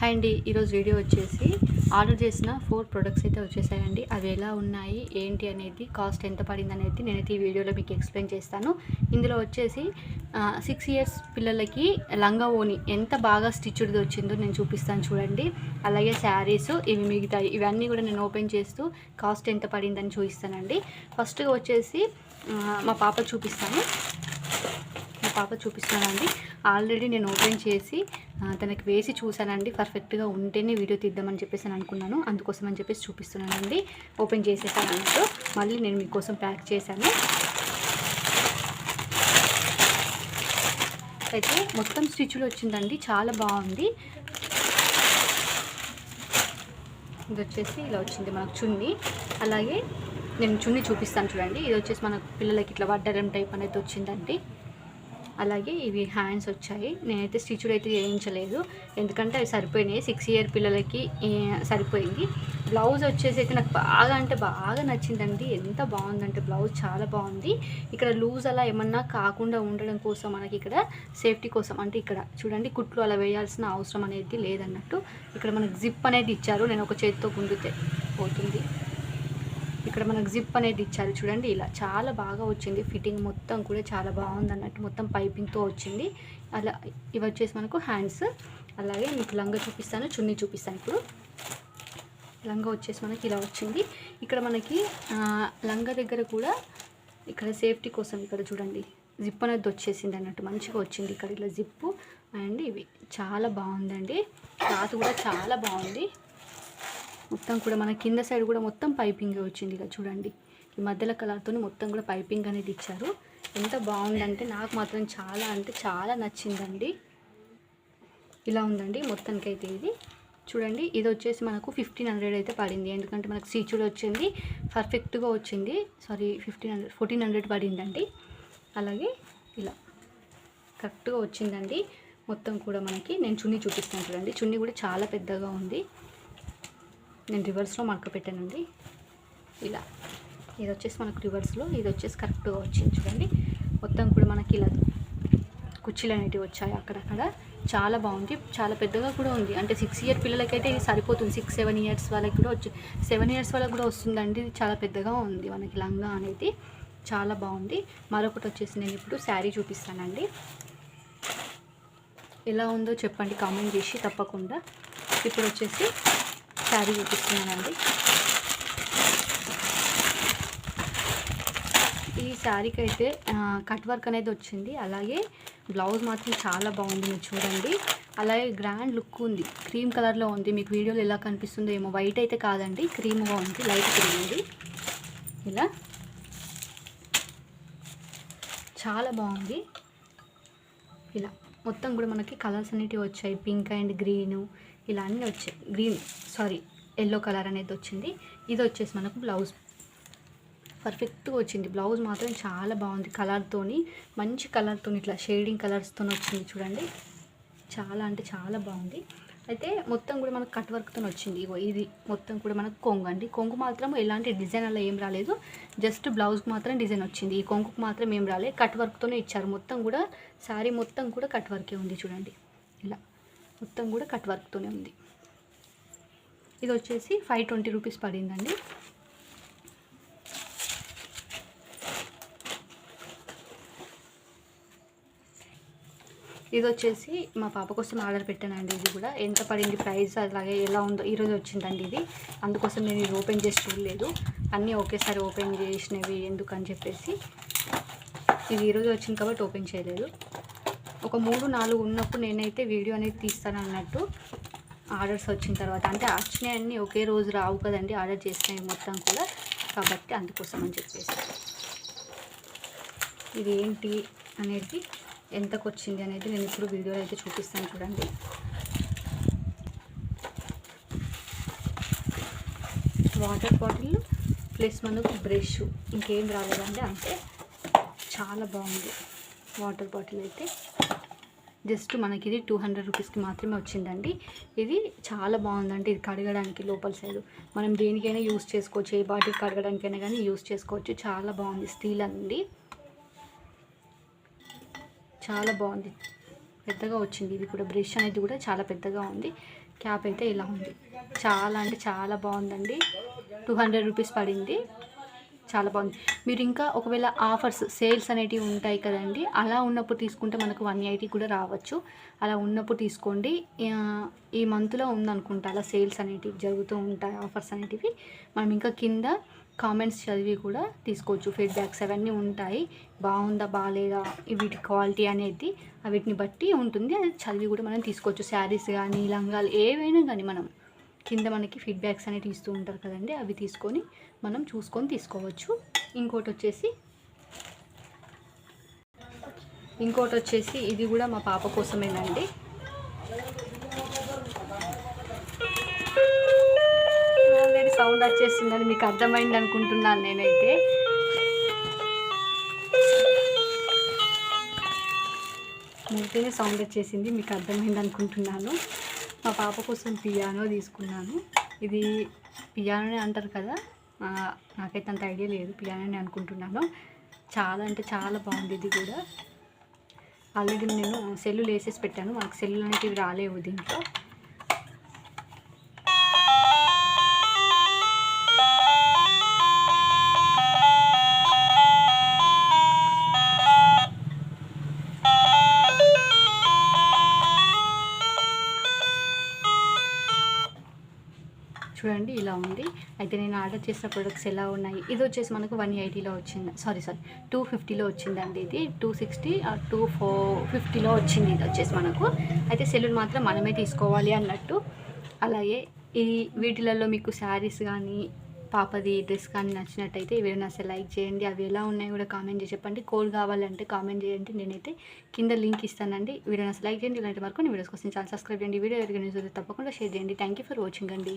Hi అండి ఈరోజు video వచ్చేసి ఆర్డర్ చేసిన ఫోర్ ప్రొడక్ట్స్ అయితే వచ్చేసాయండి. అవి ఎలా ఉన్నాయి ఏంటి అనేది కాస్ట్ ఎంత పడింది అనేది నేనైతే ఈ వీడియోలో మీకు ఎక్స్ప్లెయిన్ చేస్తాను. ఇందులో వచ్చేసి సిక్స్ ఇయర్స్ పిల్లలకి లంగా ఓని ఎంత బాగా స్టిచ్డ్ వచ్చిందో నేను చూపిస్తాను చూడండి. అలాగే శారీస్ ఇవి మిగతాయి. ఇవన్నీ కూడా నేను ఓపెన్ చేస్తూ కాస్ట్ ఎంత పడిందని చూపిస్తానండి. ఫస్ట్గా వచ్చేసి మా పాప చూపిస్తాను. పాప చూపిస్తానండి ఆల్రెడీ నేను ఓపెన్ చేసి తనకి వేసి చూశానండి. పర్ఫెక్ట్గా ఉంటేనే వీడియో తీద్దామని చెప్పేసి అని అనుకున్నాను. అందుకోసం అని చెప్పేసి చూపిస్తున్నానండి. ఓపెన్ చేసేసాను అన్నట్టు మళ్ళీ నేను మీకోసం ప్యాక్ చేశాను. అయితే మొత్తం స్టిచ్లు వచ్చిందండి. చాలా బాగుంది. ఇది వచ్చేసి ఇలా వచ్చింది మనకు చున్నీ. అలాగే నేను చున్నీ చూపిస్తాను చూడండి. ఇది వచ్చేసి మన పిల్లలకి ఇట్లా వడ్డరం టైప్ అనేది వచ్చిందండి. అలాగే ఇవి హ్యాండ్స్ వచ్చాయి. నేనైతే స్టిచ్డ్ అయితే చేయించలేదు. ఎందుకంటే అవి సరిపోయినాయి. సిక్స్ ఇయర్ పిల్లలకి సరిపోయింది. బ్లౌజ్ వచ్చేసి అయితే నాకు బాగా అంటే బాగా నచ్చిందండి. ఎంత బాగుందంటే బ్లౌజ్ చాలా బాగుంది. ఇక్కడ లూజ్ అలా ఏమన్నా కాకుండా ఉండడం కోసం మనకి ఇక్కడ సేఫ్టీ కోసం అంటే ఇక్కడ చూడండి కుట్లు అలా వేయాల్సిన అవసరం అనేది లేదన్నట్టు ఇక్కడ మనకు జిప్ అనేది ఇచ్చారు. నేను ఒక చేతితో గుండితే పోతుంది. ఇక్కడ మనకు జిప్ అనేది ఇచ్చారు చూడండి ఇలా చాలా బాగా వచ్చింది. ఫిట్టింగ్ మొత్తం కూడా చాలా బాగుంది అన్నట్టు మొత్తం పైపింగ్తో వచ్చింది. అలా ఇవి వచ్చేసి మనకు హ్యాండ్స్ అలాగే మీకు లంగా చూపిస్తాను చున్నీ చూపిస్తాను ఇప్పుడు. లంగా వచ్చేసి మనకి ఇలా వచ్చింది. ఇక్కడ మనకి లంగా దగ్గర కూడా ఇక్కడ సేఫ్టీ కోసం ఇక్కడ చూడండి జిప్ అనేది వచ్చేసింది అన్నట్టు మంచిగా వచ్చింది ఇక్కడ ఇలా జిప్పు అండ్ ఇవి చాలా బాగుందండి. క్లాత్ కూడా చాలా బాగుంది. మొత్తం కూడా మన కింద సైడ్ కూడా మొత్తం పైపింగ్ వచ్చింది ఇక చూడండి. ఈ మధ్యలో కలర్తో మొత్తం కూడా పైపింగ్ అనేది ఇచ్చారు. ఎంత బాగుందంటే నాకు మాత్రం చాలా అంటే చాలా నచ్చిందండి. ఇలా ఉందండి మొత్తానికైతే ఇది. చూడండి ఇది వచ్చేసి మనకు ఫిఫ్టీన్ హండ్రెడ్ అయితే పడింది. ఎందుకంటే మనకు సీచుడు వచ్చింది పర్ఫెక్ట్గా వచ్చింది. Sorry fifteen hundred fourteen hundred పడిందండి. అలాగే ఇలా కరెక్ట్గా వచ్చిందండి. మొత్తం కూడా మనకి నేను చున్నీ చూపిస్తాను చూడండి. చున్నీ కూడా చాలా పెద్దగా ఉంది. నేను రివర్స్లో మడక పెట్టానండి. ఇలా. ఇది వచ్చేసి మనకు రివర్స్లో ఇది వచ్చేసి కరెక్ట్గా వచ్చింది చూడండి. మొత్తం కూడా మనకి ఇలా కుర్చీలు అనేటివి వచ్చాయి అక్కడక్కడ. చాలా బాగుంది. చాలా పెద్దగా కూడా ఉంది. అంటే సిక్స్ ఇయర్ పిల్లలకైతే ఇది సరిపోతుంది. సిక్స్ సెవెన్ ఇయర్స్ వాళ్ళకి కూడా వచ్చి సెవెన్ ఇయర్స్ వాళ్ళకి కూడా వస్తుందండి. చాలా పెద్దగా ఉంది మనకి లంగా అనేది. చాలా బాగుంది. మరొకటి వచ్చేసి నేను ఇప్పుడు శారీ చూపిస్తానండి. ఎలా ఉందో చెప్పండి కామెంట్ చేసి తప్పకుండా. ఇప్పుడు వచ్చేసి శారీ చూపిస్తున్నానండి. ఈ శారీకి అయితే కట్ వర్క్ అనేది వచ్చింది. అలాగే బ్లౌజ్ మాత్రం చాలా బాగుంది మీరు చూడండి. అలాగే గ్రాండ్ లుక్ ఉంది. క్రీమ్ కలర్లో ఉంది. మీకు వీడియోలో ఎలా కనిపిస్తుందో ఏమో వైట్ అయితే కాదండి. క్రీమ్గా ఉంది. లైట్ క్రీమ్ ఉంది. ఇలా. చాలా బాగుంది. ఇలా. మొత్తం కూడా మనకి కలర్స్ అనేటివి వచ్చాయి. Pink and green. ఇలా అన్నీ వచ్చాయి. గ్రీన్ సారీ ఎల్లో కలర్ అనేది వచ్చింది. ఇది వచ్చేసి మనకు బ్లౌజ్. పర్ఫెక్ట్గా వచ్చింది. బ్లౌజ్ మాత్రం చాలా బాగుంది. కలర్తోని మంచి కలర్తో ఇట్లా షేడింగ్ కలర్స్తో వచ్చింది చూడండి. చాలా అంటే చాలా బాగుంది. అయితే మొత్తం కూడా మనకు కట్ వర్క్తో వచ్చింది. ఇగో ఇది మొత్తం కూడా మనకు కొంగు అండి. కొంగు మాత్రం ఎలాంటి డిజైన్ అలా ఏం రాలేదు. జస్ట్ బ్లౌజ్కి మాత్రం డిజైన్ వచ్చింది. ఈ కొంగుకు మాత్రం ఏం రాలేదు కట్ వర్క్తోనే ఇచ్చారు. మొత్తం కూడా శారీ మొత్తం కూడా కట్ వర్కే ఉంది చూడండి. ఇలా. మొత్తం కూడా కట్ వర్క్తోనే ఉంది. ఇది వచ్చేసి ఫైవ్ ట్వంటీ రూపీస్ పడిందండి. ఇది వచ్చేసి మా పాప కోసం ఆర్డర్ పెట్టానండి. ఇది కూడా ఎంత పడింది ప్రైస్ అలాగే ఎలా ఉందో ఈరోజు వచ్చిందండి ఇది. అందుకోసం నేను ఇది ఓపెన్ చేసి చూడలేదు. అన్నీ ఒకేసారి ఓపెన్ చేసినవి ఎందుకని చెప్పేసి. ఇది ఈరోజు వచ్చింది కాబట్టి ఓపెన్ చేయలేదు. ఒక మూడు నాలుగు ఉన్నప్పుడు నేనైతే వీడియో అనేది తీస్తాను అన్నట్టు ఆర్డర్స్ వచ్చిన తర్వాత. అంటే వచ్చినాయన్నీ ఒకే రోజు రావు కదండి ఆర్డర్ చేసినాయి మొత్తం కూడా. కాబట్టి అందుకోసం అని చెప్పేసి. ఇది ఏంటి అనేది ఎంతకు వచ్చింది అనేది నేను ఇప్పుడు వీడియోలో అయితే చూపిస్తాను చూడండి. వాటర్ బాటిల్ ప్లస్ మనకు బ్రష్. ఇంకేం రాలేదండి అంతే చాలా బాగుంది వాటర్ బాటిల్ అయితే. జస్ట్ మనకి ఇది టూ హండ్రెడ్ రూపీస్కి మాత్రమే వచ్చిందండి. ఇది చాలా బాగుందండి. ఇది కడగడానికి లోపల సైడ్ మనం దేనికైనా యూస్ చేసుకోవచ్చు. ఏ బాటిల్ కడగడానికైనా కానీ యూస్ చేసుకోవచ్చు. చాలా బాగుంది స్టీల్ అండి. చాలా బాగుంది. పెద్దగా వచ్చింది. ఇది కూడా బ్రష్ అనేది కూడా చాలా పెద్దగా ఉంది. క్యాప్ అయితే ఇలా ఉంది. చాలా అంటే చాలా బాగుందండి. టూ హండ్రెడ్ రూపీస్ పడింది. చాలా బాగుంది. మీరు ఇంకా ఒకవేళ ఆఫర్స్ సేల్స్ అనేటివి ఉంటాయి కదండి అలా ఉన్నప్పుడు తీసుకుంటే మనకు వన్ ఎయిటీ కూడా రావచ్చు. అలా ఉన్నప్పుడు తీసుకోండి. ఈ మంత్లో ఉందనుకుంటా అలా సేల్స్ అనేటివి జరుగుతూ ఉంటాయి ఆఫర్స్ అనేటివి. మనం ఇంకా కింద కామెంట్స్ చదివి కూడా తీసుకోవచ్చు. ఫీడ్బ్యాక్స్ అవన్నీ ఉంటాయి. బాగుందా బాగాలేదా వీటి క్వాలిటీ అనేది వీటిని బట్టి ఉంటుంది. అది చదివి కూడా మనం తీసుకోవచ్చు. శారీస్ కానీ లంగాలు ఏవైనా కానీ మనం. కింద మనకి ఫీడ్బ్యాక్స్ అనేవి ఇస్తూ ఉంటారు కదండి అవి తీసుకొని మనం చూసుకొని తీసుకోవచ్చు. ఇంకోటి వచ్చేసి ఇంకోటి వచ్చేసి ఇది కూడా మా పాప కోసమేనండి. ఆల్రెడీ సౌండ్ వచ్చేసిందని మీకు అర్థమైంది అనుకుంటున్నాను నేనైతే. ముందునే సౌండ్ వచ్చేసింది మీకు అర్థమైంది అనుకుంటున్నాను. మా పాప కోసం పియానో తీసుకున్నాను. ఇది పియానోనే అంటారు కదా. నాకైతే అంత ఐడియా లేదు పియానోనే అనుకుంటున్నాను. చాలా అంటే చాలా బాగుంది ఇది కూడా. ఆల్రెడీ నేను సెల్లు వేసేసి పెట్టాను. మాకు సెల్లు అనేటివి రాలేవు దీంట్లో. చూడండి ఇలా ఉంది. అయితే నేను ఆర్డర్ చేసిన ప్రొడక్ట్స్ ఎలా ఉన్నాయి? ఇది వచ్చేసి మనకు వన్ ఎయిటీలో వచ్చింది. సారీ సారీ టూ ఫిఫ్టీలో వచ్చిందండి ఇది. టూ సిక్స్టీ టూ ఫోర్ ఫిఫ్టీలో వచ్చింది ఇది వచ్చేసి మనకు. అయితే సెలూన్ మాత్రం మనమే తీసుకోవాలి అన్నట్టు. అలాగే ఈ వీటిలలో మీకు శారీస్ కానీ పాపది డ్రెస్ కానీ నచ్చినట్టయితే ఇవి అసలు లైక్ చేయండి. అవి ఎలా ఉన్నాయో కూడా కామెంట్ చేసి చెప్పండి. కోడ్ కావాలంటే కామెంట్ చేయండి. నేనైతే కింద లింక్ ఇస్తానండి. వీడియో అసలు లైక్ చేయండి. ఇలాంటి వరకు వీడియోస్ కోసం ఛానల్ సబ్స్క్రైబ్ చేయండి. వీడియో ఎవరికైనా తప్పకుండా షేర్ చేయండి. థ్యాంక్ యూ ఫర్ వాచింగ్ అండి.